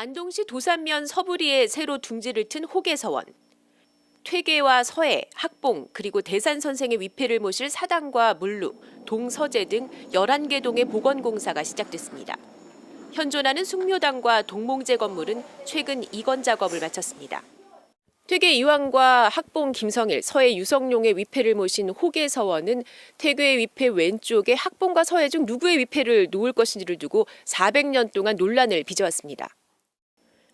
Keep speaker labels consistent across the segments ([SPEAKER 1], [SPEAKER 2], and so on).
[SPEAKER 1] 안동시 도산면 서부리에 새로 둥지를 튼 호계서원. 퇴계와 서해, 학봉, 그리고 대산 선생의 위패를 모실 사당과 물루, 동서재 등 11개 동의 복원공사가 시작됐습니다. 현존하는 숭묘당과 동몽제 건물은 최근 이건 작업을 마쳤습니다. 퇴계 이왕과 학봉 김성일, 서해 유성룡의 위패를 모신 호계서원은 퇴계의 위패 왼쪽에 학봉과 서해 중 누구의 위패를 놓을 것인지를 두고 400년 동안 논란을 빚어왔습니다.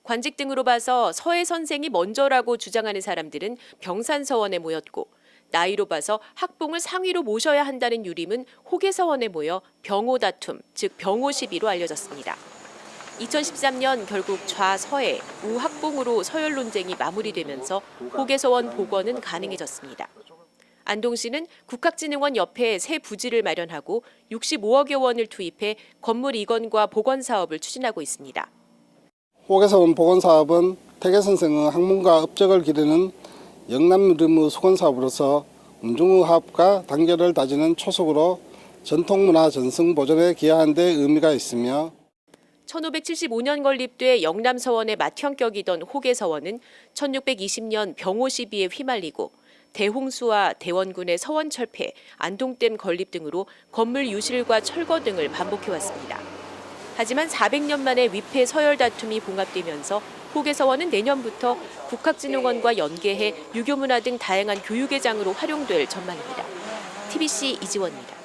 [SPEAKER 1] 관직 등으로 봐서 서해 선생이 먼저라고 주장하는 사람들은 병산서원에 모였고 나이로 봐서 학봉을 상위로 모셔야 한다는 유림은 호계서원에 모여 병호 다툼, 즉 병호 시비로 알려졌습니다. 2013년 결국 좌서해, 우학봉으로 서열 논쟁이 마무리되면서 호계서원 복원은 가능해졌습니다. 안동시는 국학진흥원 옆에 새 부지를 마련하고 65억여 원을 투입해 건물 이건과 복원 사업을 추진하고 있습니다.
[SPEAKER 2] 호계사원 복원사업은 태계 선생의 학문과 업적을 기르는 영남르무 수건사업으로서 운중의합과 단결을 다지는 초석으로 전통문화 전승 보존에 기여한 데 의미가 있으며
[SPEAKER 1] 1575년 건립돼 영남 서원의 맏형격이던 호계 서원은 1620년 병호 시비에 휘말리고 대홍수와 대원군의 서원 철폐, 안동댐 건립 등으로 건물 유실과 철거 등을 반복해 왔습니다. 하지만 400년 만에 위패 서열 다툼이 봉합되면서 호계서원은 내년부터 국학진흥원과 연계해 유교문화 등 다양한 교육의 장으로 활용될 전망입니다. TBC 이지원입니다.